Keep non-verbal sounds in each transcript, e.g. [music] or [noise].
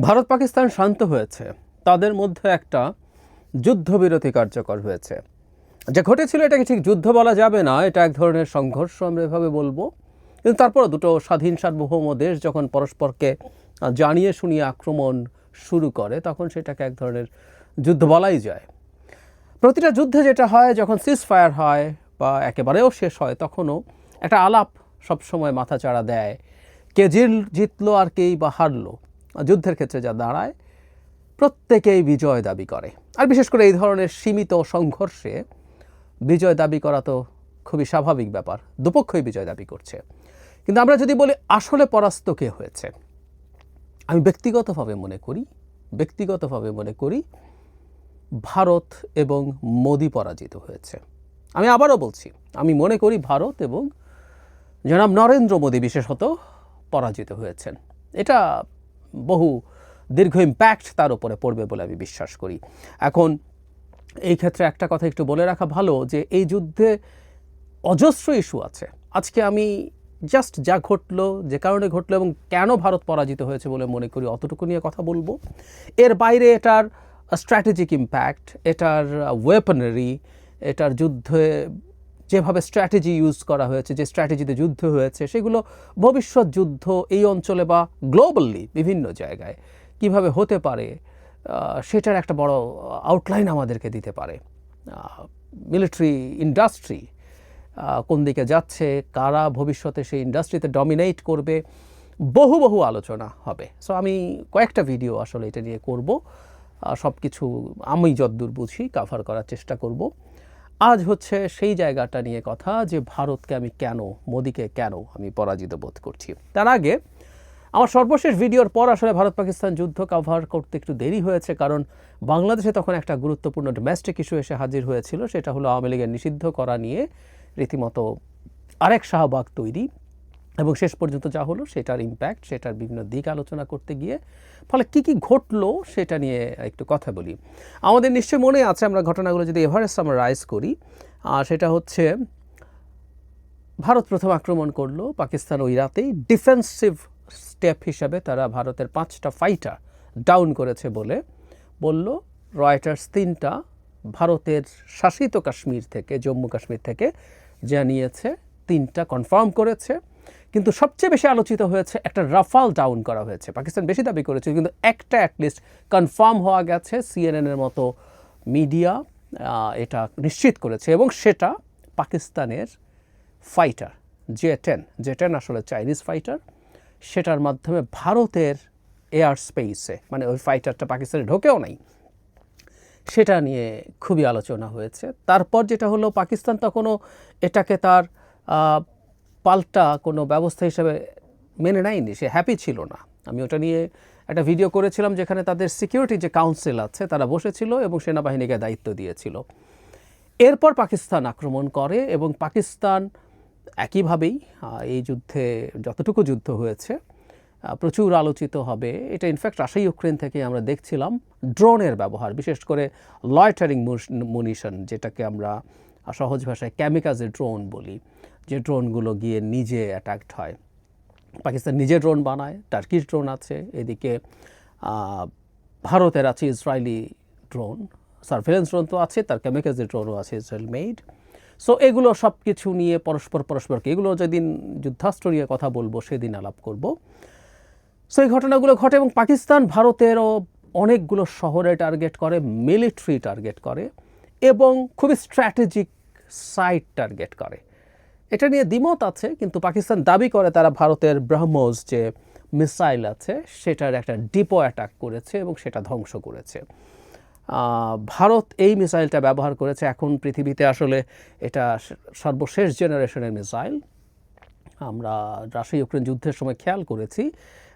ভারত পাকিস্তান শান্ত হয়েছে। তাদের মধ্যে একটা যুদ্ধবিরতি কার্যকর হয়েছে। যে ঘটেছিল এটাকে ঠিক যুদ্ধ বলা যাবে না, এটা এক ধরনের সংঘর্ষ আমরা এভাবে বলব। কিন্তু তারপরে দুটো স্বাধীন সার্বভৌম দেশ যখন পরস্পরকে জানিয়ে শুনিয়ে আক্রমণ শুরু করে, তখন সেটাকে এক ধরনের যুদ্ধ বলাই যায়। প্রতিটা যুদ্ধে যেটা হয়, যখন সিজ ফায়ার হয় বা একেবারেও শেষ হয়, তখনও একটা আলাপ সবসময় মাথাচাড়া দেয়। কে জিল জিতলো আর কেই বা হারলো। যুদ্ধের ক্ষেত্রে যা দাঁড়ায়, প্রত্যেকেই বিজয় দাবি করে। আর বিশেষ করে এই ধরনের সীমিত সংঘর্ষে বিজয় দাবি করা তো খুবই স্বাভাবিক ব্যাপার, দুপক্ষই বিজয় দাবি করছে। কিন্তু আমরা যদি বলি আসলে পরাস্ত কে হয়েছে, আমি ব্যক্তিগতভাবে মনে করি, ব্যক্তিগতভাবে মনে করি ভারত এবং মোদি পরাজিত হয়েছে। আমি আবারও বলছি, আমি মনে করি ভারত এবং জনাব নরেন্দ্র মোদী বিশেষত পরাজিত হয়েছেন। এটা বহু দীর্ঘ ইম্প্যাক্ট তার উপরে পড়বে বলে আমি বিশ্বাস করি। এখন এই ক্ষেত্রে একটা কথা একটু বলে রাখা ভালো যে এই যুদ্ধে অজস্র ইস্যু আছে। আজকে আমি জাস্ট যা ঘটলো, যে কারণে ঘটলো এবং কেন ভারত পরাজিত হয়েছে বলে মনে করি অতটুকু নিয়ে কথা বলব। এর বাইরে এটার স্ট্র্যাটেজিক ইম্প্যাক্ট এটার ওয়েপনারি এটার যুদ্ধে যেভাবে স্ট্র্যাটেজি ইউজ করা হয়েছে, যে স্ট্র্যাটেজিতে যুদ্ধ হয়েছে, সেগুলো ভবিষ্যৎ যুদ্ধ এই অঞ্চলে বা গ্লোবালি বিভিন্ন জায়গায় কীভাবে হতে পারে সেটার একটা বড় আউটলাইন আমাদেরকে দিতে পারে। মিলিটারি ইন্ডাস্ট্রি কোন দিকে যাচ্ছে, কারা ভবিষ্যতে সেই ইন্ডাস্ট্রিতে ডমিনেট করবে, বহু বহু আলোচনা হবে। সো আমি কয়েকটা ভিডিও আসলে এটা নিয়ে করব। সব কিছু আমি যদ্দূর বুঝি কাভার করার চেষ্টা করব। আজ হচ্ছে সেই জায়গাটা নিয়ে কথা যে ভারতকে আমি কেন, মোদিকে কেন আমি পরাজিত বোধ করছি। তার আগে আমার সর্বশেষ ভিডিওর পর আসলে ভারত পাকিস্তান যুদ্ধ কাভার করতে একটু দেরি হয়েছে কারণ বাংলাদেশে তখন একটা গুরুত্বপূর্ণ ডোমেস্টিক ইস্যু এসে হাজির হয়েছিল, সেটা হলো আওয়ামী লীগের নিষিদ্ধ করা নিয়ে রীতিমতো আরেক শাহবাগ তৈরি। এবং শেষ পর্যন্ত যা হলো সেটার ইম্প্যাক্ট সেটার বিভিন্ন দিক আলোচনা করতে গিয়ে, ফলে কি কি ঘটলো সেটা নিয়ে একটু কথা বলি। আমাদের নিশ্চয় মনে আছে আমরা ঘটনাগুলো যদি এভারেস্ট আমরা রাইজ করি আর সেটা হচ্ছে ভারত প্রথম আক্রমণ করল, পাকিস্তান ওই রাতেই ডিফেন্সিভ স্টেপ হিসাবে তারা ভারতের পাঁচটা ফাইটার ডাউন করেছে বলে বলল। রয়টার্স তিনটা, ভারতের শাসিত কাশ্মীর থেকে, জম্মু কাশ্মীর থেকে জানিয়েছে, তিনটা কনফার্ম করেছে। কিন্তু সবচেয়ে বেশি আলোচিত হয়েছে একটা রাফাল ডাউন করা হয়েছে। পাকিস্তান বেশি দাবি করেছে কিন্তু একটা অ্যাটলিস্ট কনফার্ম হওয়া গেছে সিএনএনের মতো মিডিয়া এটা নিশ্চিত করেছে এবং সেটা পাকিস্তানের fighter J ten J ten আসলে চাইনিজ ফাইটার সেটার মাধ্যমে ভারতের এয়ার স্পেসে মানে ওই ফাইটারটা পাকিস্তানে ঢোকেও নাই। সেটা নিয়ে খুবই আলোচনা হয়েছে। তারপর যেটা হলো, পাকিস্তান তখনও এটাকে তার পাল্টা কোনো ব্যবস্থা হিসেবে মেনে নেয়নি, সে হ্যাপি ছিল না। আমি ওটা নিয়ে একটা ভিডিও করেছিলাম যেখানে তাদের সিকিউরিটি যে কাউন্সিল আছে, তারা বসেছিল এবং সেনাবাহিনীকে দায়িত্ব দিয়েছিল। এরপর পাকিস্তান আক্রমণ করে এবং পাকিস্তান একইভাবেই এই যুদ্ধে যতটুকু যুদ্ধ হয়েছে প্রচুর আলোচিত হবে। এটা ইনফ্যাক্ট রাশিয়া ইউক্রেন থেকে আমরা দেখছিলাম ড্রোনের ব্যবহার, বিশেষ করে লয়টারিং মুনিশন যেটাকে আমরা সহজ ভাষায় ক্যামিকাজের ড্রোন বলি, যে ড্রোনগুলো গিয়ে নিজে অ্যাটাকড হয়। পাকিস্তান নিজে ড্রোন বানায় টার্কিশ ড্রোন আছে, এদিকে ভারতের আছে ইসরায়েলি ড্রোন সার্ভেলেন্স ড্রোন তো আছে, তার কেমিক্যালসের ড্রোনও আছে ইসরায়েল মেড সো এগুলো সব কিছু নিয়ে পরস্পর, পরস্পরকে, এগুলো যেদিন যুদ্ধাস্ত্র নিয়ে কথা বলব, সেদিন আলাপ করব। সো এই ঘটনাগুলো ঘটে এবং পাকিস্তান ভারতেরও অনেকগুলো শহরে টার্গেট করে মিলিটারি টার্গেট করে। এবং খুবই স্ট্র্যাটেজিক সাইট টার্গেট করে। এটা নিয়ে দ্বিমত আছে, কিন্তু পাকিস্তান দাবি করে তারা ভারতের ব্রহ্মোস যে মিসাইল আছে, সেটার একটা ডিপো অ্যাটাক করেছে এবং সেটা ধ্বংস করেছে। ভারত এই মিসাইলটা ব্যবহার করেছে। এখন পৃথিবীতে আসলে এটা সর্বশেষ জেনারেশনের মিসাইল। আমরা রাশিয়া ইউক্রেন যুদ্ধের সময় খেয়াল করেছি।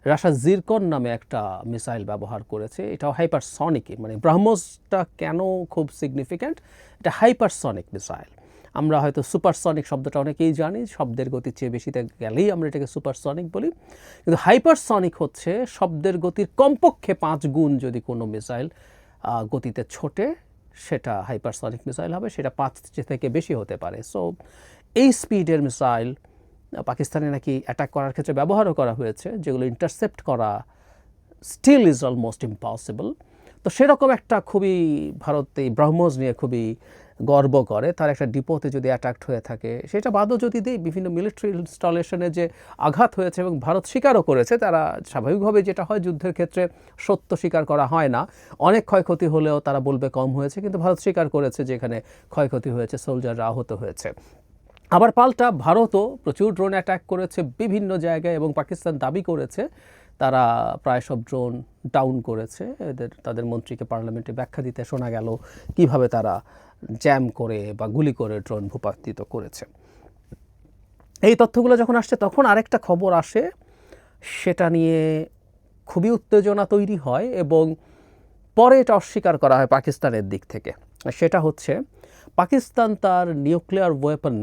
রাশিয়া জিরকন নামে একটা মিসাইল ব্যবহার করেছে। এটাও হাইপারসনিক মানে ব্রাহ্মসটা কেন খুব সিগনিফিক্যান্ট এটা হাইপারসনিক মিসাইল। আমরা হয়তো সুপারসনিক শব্দটা অনেকেই জানি, শব্দের গতির চেয়ে বেশিতে গেলেই আমরা এটাকে সুপারসনিক বলি। কিন্তু হাইপারসনিক হচ্ছে শব্দের গতির কমপক্ষে পাঁচ গুণ যদি কোনো মিসাইল গতিতে ছোটে, সেটা হাইপারসনিক মিসাইল হবে, সেটা পাঁচ থেকে বেশি হতে পারে। সো এই স্পিডের মিসাইল পাকিস্তানে নাকি অ্যাটাক করার ক্ষেত্রে ব্যবহারও করা হয়েছে, যেগুলো ইন্টারসেপ্ট করা স্টিল ইজ অলমোস্ট ইম্পসিবল তো সেরকম একটা খুবই ভারত এই ব্রহ্মোস নিয়ে খুবই গর্ব করে, তার একটা ডিপোতে যদি অ্যাটাক্ট হয়ে থাকে, সেটা বাদও যদি দেই, বিভিন্ন মিলিটারি ইনস্টলেশনে যে আঘাত হয়েছে এবং ভারত স্বীকারও করেছে, তারা স্বাভাবিকভাবে যেটা হয়, যুদ্ধের ক্ষেত্রে সত্য স্বীকার করা হয় না। অনেক ক্ষয়ক্ষতি হলেও তারা বলবে কম হয়েছে, কিন্তু ভারত স্বীকার করেছে যে এখানে ক্ষয়ক্ষতি হয়েছে সোলজাররা আহত হয়েছে। আবার পাল্টা ভারতও প্রচুর ড্রোন অ্যাটাক করেছে বিভিন্ন জায়গায় এবং পাকিস্তান দাবি করেছে, তারা প্রায় সব ড্রোন ডাউন করেছে। এদের, তাদের মন্ত্রীকে পার্লামেন্টে ব্যাখ্যা দিতে শোনা গেল কীভাবে তারা জ্যাম করে বা গুলি করে ড্রোন ভূপাতিত করেছে। এই তথ্যগুলো যখন আসছে, তখন আরেকটা খবর আসে, সেটা নিয়ে খুবই উত্তেজনা তৈরি হয় এবং পরে এটা অস্বীকার করা হয় পাকিস্তানের দিক থেকে। সেটা হচ্ছে, পাকিস্তান তার নিউক্লিয়ার ওয়েপন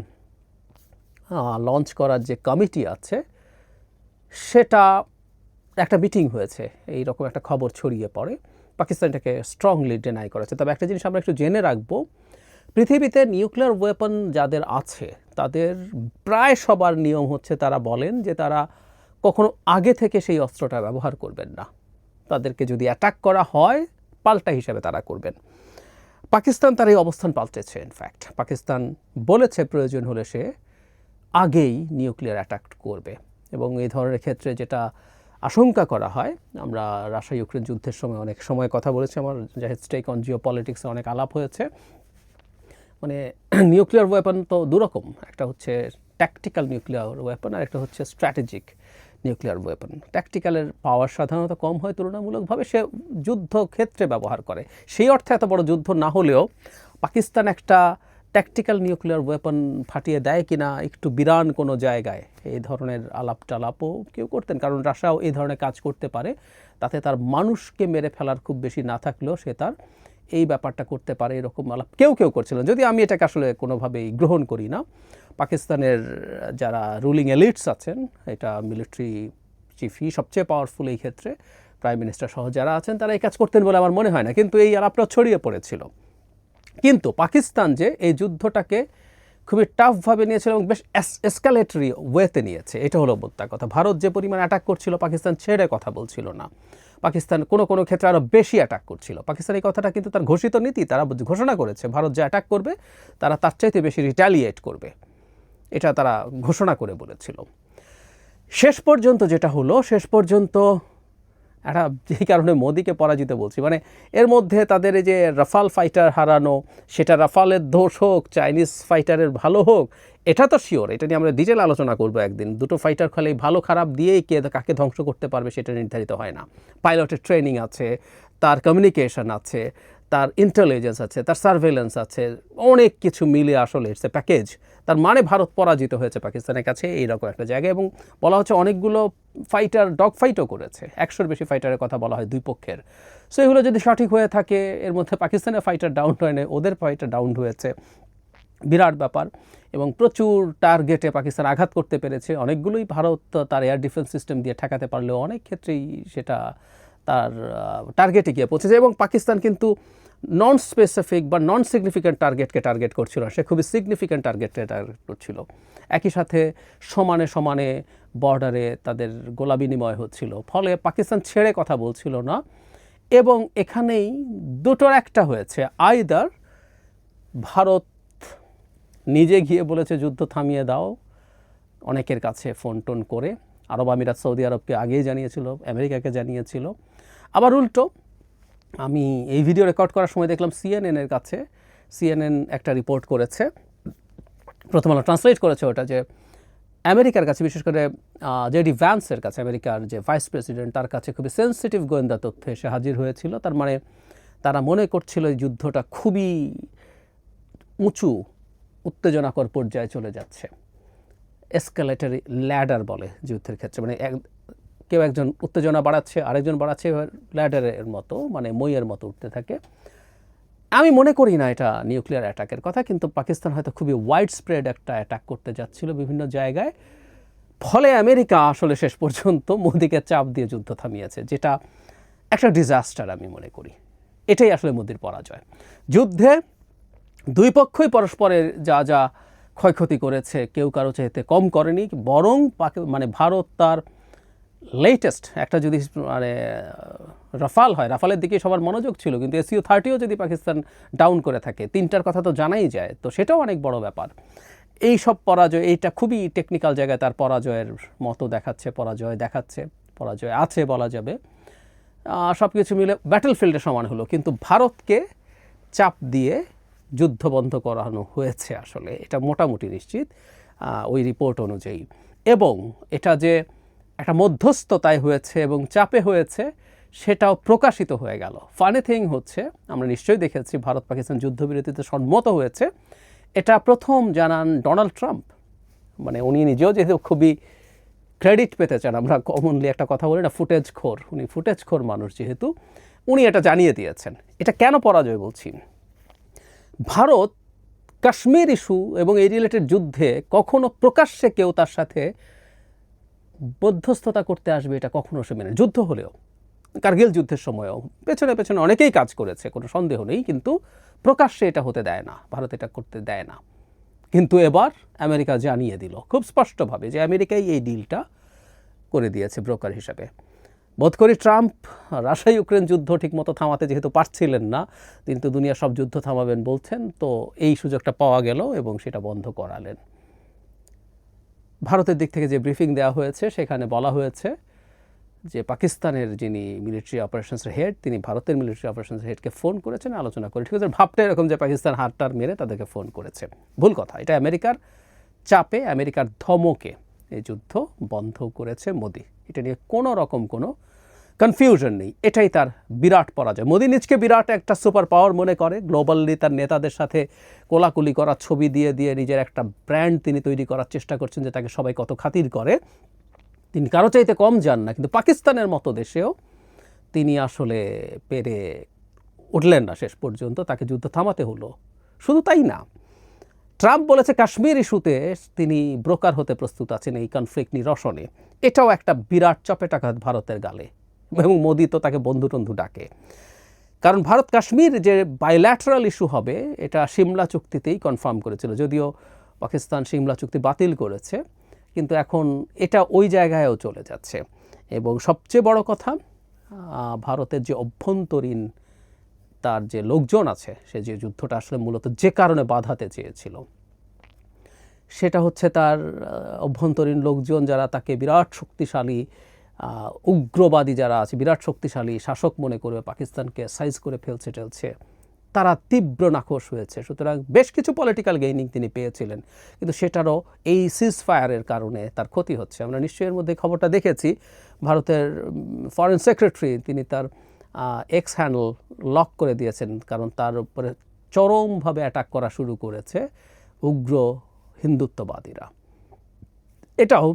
লঞ্চ করার যে কমিটি আছে, সেটা একটা মিটিং হয়েছে। এই রকম একটা খবর ছড়িয়ে পড়ে। পাকিস্তান এটাকে স্ট্রংলি ডিনাই করেছে। তবে একটা জিনিস আমরা একটু জেনে রাখব, পৃথিবীতে নিউক্লিয়ার ওয়েপন যাদের আছে, তাদের প্রায় সবার নিয়ম হচ্ছে তারা বলেন যে তারা কখনো আগে থেকে সেই অস্ত্রটা ব্যবহার করবেন না। তাদেরকে যদি অ্যাটাক করা হয়, পাল্টা হিসাবে তারা করবেন। পাকিস্তান তার এই অবস্থান পাল্টেছে ইনফ্যাক্ট পাকিস্তান বলেছে প্রয়োজন হলে সে আগেই নিউক্লিয়ার অ্যাটাক করবে এবং এই ধরনের ক্ষেত্রে যেটা আশঙ্কা করা হয়, আমরা রাশিয়া ইউক্রেন যুদ্ধের সময় অনেক সময় কথা বলেছি, আমার জাহেদ স্টেক অন জিও পলিটিক্সে অনেক আলাপ হয়েছে। মানে [clears throat] নিউক্লিয়ার ওয়েপন তো দুরকম, একটা হচ্ছে ট্যাকটিক্যাল নিউক্লিয়ার ওয়েপন আর একটা হচ্ছে স্ট্র্যাটেজিক নিউক্লিয়ার ওয়েপন ট্যাকটিক্যালের পাওয়ার সাধারণত কম হয়, তুলনামূলকভাবে সে যুদ্ধ ক্ষেত্রে ব্যবহার করে। সেই অর্থে এত বড় যুদ্ধ না হলেও পাকিস্তান একটা ট্যাকটিক্যাল নিউক্লিয়ার ওয়েপন ফাটিয়ে দেয় কিনা, একটু বিরান কোনো জায়গায় এই ধরনের আলাপ টালাপও কেউ করতেন। কারণ রাশিয়াও এই ধরনের কাজ করতে পারে, তাতে তার মানুষকে মেরে ফেলার খুব বেশি না থাকলেও সে তার এই ব্যাপারটা করতে পারে এরকম আলাপ কেউ কেউ করছিলেন। যদি আমি এটাকে আসলে কোনোভাবেই গ্রহণ করি না, পাকিস্তানের যারা রুলিং এলিটস আছেন, এটা মিলিটারি চিফই সবচেয়ে পাওয়ারফুল এই ক্ষেত্রে প্রাইম মিনিস্টার সহ যারা আছেন, তারা এই কাজ করতেন বলে আমার মনে হয় না। কিন্তু এই আলাপটা ছড়িয়ে পড়েছিল। কিন্তু পাকিস্তান যে এই যুদ্ধটাকে খুবই টাফভাবে নিয়েছিল এবং বেশ এসকালেটরি ওয়েতে নিয়েছে, এটা হলো মোদ্দা কথা। ভারত যে পরিমাণ অ্যাটাক করছিল, পাকিস্তান ছেড়ে কথা বলছিল না। পাকিস্তান কোনো কোনো ক্ষেত্রে আরও বেশি অ্যাটাক করছিল। পাকিস্তান এই কথাটা কিন্তু তার ঘোষিত নীতি, তারা ঘোষণা করেছে, ভারত যে অ্যাটাক করবে, তারা তার চাইতে বেশি রিটালিয়েট করবে। এটা তারা ঘোষণা করে বলেছিল। শেষ পর্যন্ত যেটা হলো, শেষ পর্যন্ত একটা যেই কারণে মোদীকে পরাজিত বলছি। মানে এর মধ্যে তাদের এই যে রাফাল ফাইটার হারানো, সেটা রাফালের দোষ হোক, চাইনিজ ফাইটারের ভালো হোক, এটা তো শিওর এটা নিয়ে আমরা ডিটেল আলোচনা করব একদিন। দুটো ফাইটার খালি ভালো খারাপ দিয়েই কে কাকে ধ্বংস করতে পারবে সেটা নির্ধারিত হয় না। পাইলটের ট্রেনিং আছে, তার কমিউনিকেশন আছে তার ইন্টেলিজেন্স আছে, তার সার্ভেলেন্স আছে, অনেক কিছু মিলে আসলে ইটস এ প্যাকেজ তার মানে ভারত পরাজিত হয়েছে পাকিস্তানের কাছে, এইরকম একটা জায়গা এবং বলা হচ্ছে অনেকগুলো ফাইটার ডগ ফাইটও করেছে। একশোর বেশি ফাইটারের কথা বলা হয় দুই পক্ষের। সো এগুলো যদি সঠিক হয়ে থাকে, এর মধ্যে পাকিস্তানের ফাইটার ডাউন হয়নি ওদের ফাইটার ডাউন হয়েছে। বিরাট ব্যাপার। এবং প্রচুর টার্গেটে পাকিস্তান আঘাত করতে পেরেছে। অনেকগুলোই ভারত তার এয়ার ডিফেন্স সিস্টেম দিয়ে ঠেকাতে পারলেও অনেক ক্ষেত্রেই সেটা তার টার্গেটে গিয়ে পৌঁছেছে এবং পাকিস্তান কিন্তু নন স্পেসিফিক বা নন সিগনিফিক্যান্ট টার্গেটকে টার্গেট করছিল সে খুবই সিগনিফিক্যান্ট টার্গেটকে টার্গেট করছিল। একই সাথে সমানে সমানে বর্ডারে তাদের গোলা বিনিময় হচ্ছিল। ফলে পাকিস্তান ছেড়ে কথা বলছিল না। এবং এখানেই দুটোর একটা হয়েছে। আইদার ভারত নিজে গিয়ে বলেছে, যুদ্ধ থামিয়ে দাও। অনেকের কাছে ফোন টোন করে। আরব আমিরাত সৌদি আরবকে আগেই জানিয়েছিল, আমেরিকাকে জানিয়েছিল। আবার উল্টো, আমি এই ভিডিও রেকর্ড করার সময় দেখলাম সিএনএনের কাছে সিএনএন একটা রিপোর্ট করেছে। প্রথম আলো ট্রান্সলেট করেছে ওটা যে, আমেরিকার কাছে, বিশেষ করে জেডি ভ্যান্সের কাছে, আমেরিকার যে ভাইস প্রেসিডেন্ট তার কাছে খুবই সেন্সিটিভ গোয়েন্দা তথ্য এসে হাজির হয়েছিল। তার মানে তারা মনে করছিল এই যুদ্ধটা খুবই উঁচু, উত্তেজনাকর পর্যায়ে চলে যাচ্ছে। এসকালেটারি ল্যাডার বলে যুদ্ধের ক্ষেত্রে। মানে কেউ একজন উত্তেজনা বাড়াচ্ছে, আরেকজন বাড়াচ্ছে ল্যাডারের মতো মানে মইয়ের মতো উঠতে থাকে। আমি মনে করি না এটা নিউক্লিয়ার অ্যাটাকের কথা, কিন্তু পাকিস্তান হয়তো খুবই ওয়াইড স্প্রেড একটা অ্যাটাক করতে যাচ্ছিল বিভিন্ন জায়গায়। ফলে আমেরিকা আসলে শেষ পর্যন্ত মোদিকে চাপ দিয়ে যুদ্ধ থামিয়েছে, যেটা একটা ডিজাস্টার আমি মনে করি। এটাই আসলে মোদির পরাজয়। যুদ্ধে দুই পক্ষই পরস্পরের যা যা ক্ষয়ক্ষতি করেছে, কেউ কারও চাইতে কম করেনি, বরং মানে ভারত তার লেটেস্ট একটা যদি মানে রাফাল হয়, রাফালের দিকে সবার মনোযোগ ছিল, কিন্তু এসিও থার্টিও যদি পাকিস্তান ডাউন করে থাকে, তিনটার কথা তো জানাই যায়, তো সেটাও অনেক বড় ব্যাপার। এই সব পরাজয়, এইটা খুবই টেকনিক্যাল জায়গায় তার পরাজয়ের মতো দেখাচ্ছে, পরাজয় দেখাচ্ছে, পরাজয় আছে বলা যাবে। সব কিছু মিলে ব্যাটল ফিল্ডে সমান হলো, কিন্তু ভারতকে চাপ দিয়ে যুদ্ধ বন্ধ করানো হয়েছে আসলে, এটা মোটামুটি নিশ্চিত ওই রিপোর্ট অনুযায়ী। এবং এটা যে একটা মধ্যস্থতায় হয়েছে এবং চাপে হয়েছে, সেটাও প্রকাশিত হয়ে গেল। ফানি থিং হচ্ছে, আমরা নিশ্চয়ই দেখেছি ভারত পাকিস্তান যুদ্ধবিরতিতে সম্মত হয়েছে, এটা প্রথম জানান ডোনাল্ড ট্রাম্প মানে উনি নিজেও যেহেতু খুবই ক্রেডিট পেতে চান, আমরা কমনলি একটা কথা বলি না ফুটেজ খোর। উনি ফুটেজ খোর মানুষ যেহেতু, উনি এটা জানিয়ে দিয়েছেন। এটা কেন পরাজয় বলছি? ভারত, কাশ্মীর ইস্যু এবং এই রিলেটেড যুদ্ধে কখনো প্রকাশ্যে কেউ তার সাথে মধ্যস্থতা করতে আসবে এটা কখনো সে মেনে যুদ্ধ হলেও, কার্গিল যুদ্ধের সময়ও, পেছনে পেছনে অনেকেই কাজ করেছে, কোনো সন্দেহ নেই, কিন্তু প্রকাশ্যে এটা হতে দেয় না, ভারত এটা করতে দেয় না। কিন্তু এবার আমেরিকা জানিয়ে দিল, খুব স্পষ্টভাবে, যে আমেরিকাই এই ডিলটা করে দিয়েছে ব্রোকার হিসাবে। বোধ করি ট্রাম্প রাশিয়া ইউক্রেন যুদ্ধ ঠিকমতো থামাতে যেহেতু পারছিলেন না তিনি তো দুনিয়া সব যুদ্ধ থামাবেন বলছেন, তো এই সুযোগটা পাওয়া গেল এবং সেটা বন্ধ করালেন। ভারতের দিক থেকে যে ব্রিফিং দেওয়া হয়েছে, সেখানে বলা হয়েছে যে পাকিস্তানের যিনি মিলিটারি অপারেশনসের হেড তিনি ভারতের মিলিটারি অপারেশনসের হেডকে ফোন করেছেন, আলোচনা করে। ঠিক আছে, ভাবটা এরকম যে পাকিস্তান হারটার মেরে তাদেরকে ফোন করেছে। ভুল কথা, এটা আমেরিকার চাপে, আমেরিকার ধমকে এই যুদ্ধ বন্ধ করেছে মোদি। এটা নিয়ে কোনো রকম কোনো কনফিউশন নেই, এটাই তার বিরাট পরাজয়। মোদী নিজকে বিরাট একটা সুপার পাওয়ার মনে করে। গ্লোবালি তার নেতাদের সাথে কোলাকুলি করা ছবি দিয়ে দিয়ে নিজের একটা ব্র্যান্ড তিনি তৈরি করার চেষ্টা করছেন যে তাকে সবাই কত খাতির করে। তিনি কারও চাইতে কম যান না, কিন্তু পাকিস্তানের মতো দেশেও তিনি আসলে পেরে উঠলেন না শেষ পর্যন্ত, তাকে যুদ্ধ থামাতে হলো। শুধু তাই না, ট্রাম্প বলেছে কাশ্মীর ইস্যুতে তিনি ব্রোকার হতে প্রস্তুত আছেন এই কনফ্লিক্ট নিরসনে। এটাও একটা বিরাট চপেটাঘাত ভারতের গালে। এবং মোদি তো তাকে বন্ধু টন্ধু ডাকে। কারণ ভারত কাশ্মীর যে বাইল্যাটারাল ইস্যু হবে, এটা সিমলা চুক্তিতেই কনফার্ম করেছিল। যদিও পাকিস্তান সিমলা চুক্তি বাতিল করেছে, কিন্তু এখন এটা ওই জায়গায়ও চলে যাচ্ছে। এবং সবচেয়ে বড় কথা ভারতের যে অভ্যন্তরীণ তার যে লোকজন আছে, সে যে যুদ্ধটা আসলে মূলত যে কারণে বাধাতে চেয়েছিল, সেটা হচ্ছে তার অভ্যন্তরীণ লোকজন যারা তাকে বিরাট শক্তিশালী উগ্রবাদী যারা আছে, বিরাট শক্তিশালী, শাসক মনে করে পাকিস্তানকে সাইজ করে ফেলছে টেলছে তারা তীব্র নাকশ হয়েছে। সুতরাং বেশ কিছু পলিটিক্যাল গেইনিং তিনি পেয়েছিলেন, কিন্তু সেটারও এই সিজ ফায়ারের কারণে তার ক্ষতি হচ্ছে। আমরা নিশ্চয়ই এর মধ্যে খবরটা দেখেছি। ভারতের ফরেন সেক্রেটারি তিনি তার এক্স হ্যান্ডল লক করে দিয়েছেন, কারণ তার উপরে চরমভাবে অ্যাটাক করা শুরু করেছে উগ্র হিন্দুত্ববাদীরা। এটাও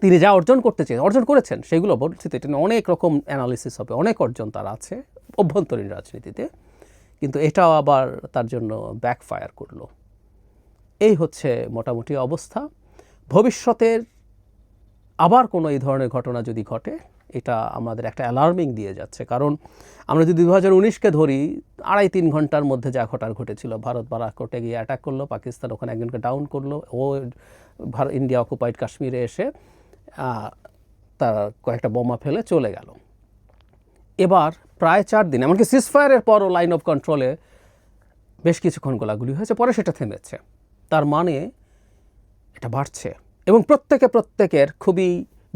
তিনি যা অর্জন করতে চেয়ে অর্জন করেছেন, সেগুলো বলছি তো এটা অনেক রকম অ্যানালিসিস হবে, অনেক অর্জন তার আছে, অভ্যন্তরীণ রাজনীতিতে। কিন্তু এটাও আবার তার জন্য ব্যাকফায়ার করল। এই হচ্ছে মোটামুটি অবস্থা। ভবিষ্যতের আবার কোনো এই ধরনের ঘটনা যদি ঘটে, এটা আমাদের একটা অ্যালার্মিং দিয়ে যাচ্ছে। কারণ আমরা যদি দু হাজার উনিশকে ধরি, আড়াই তিন ঘণ্টার মধ্যে যা ঘটার ঘটেছিল, ভারত বারাকোটে গিয়ে অ্যাটাক করল, পাকিস্তান ওখানে একজনকে ডাউন করল, ও ইন্ডিয়া অকুপাইড কাশ্মীরে এসে তার কয়েকটা বোমা ফেলে চলে গেল। এবার প্রায় চার দিন, এমনকি সিসফায়ারের পরও লাইন অফ কন্ট্রোলে বেশ কিছুক্ষণ গোলাগুলি হয়েছে, পরে সেটা থেমেছে। তার মানে এটা বাড়ছে এবং প্রত্যেকে প্রত্যেকের খুবই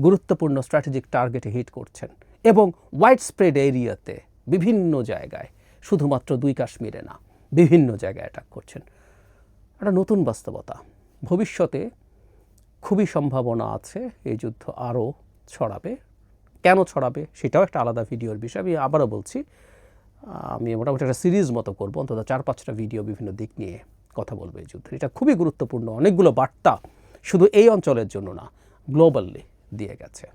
গুরুত্বপূর্ণ স্ট্র্যাটেজিক টার্গেটে হিট করছেন এবং ওয়াইড স্প্রেড এরিয়াতে বিভিন্ন জায়গায়, শুধুমাত্র দুই কাশ্মীরে না, বিভিন্ন জায়গায় অ্যাটাক করছেন। একটা নতুন বাস্তবতা, ভবিষ্যতে খুবই সম্ভাবনা আছে এই যুদ্ধ আরও ছড়াবে। কেন ছড়াবে সেটাও একটা আলাদা ভিডিওর বিষয়। আমি আবারও বলছি, আমি মোটামুটি একটা সিরিজ মতো করব, অন্তত চার পাঁচটা ভিডিও বিভিন্ন দিক নিয়ে কথা বলব এই যুদ্ধের এটা খুবই গুরুত্বপূর্ণ। অনেকগুলো বার্তা শুধু এই অঞ্চলের জন্য না গ্লোবালি দিয়ে গেছে।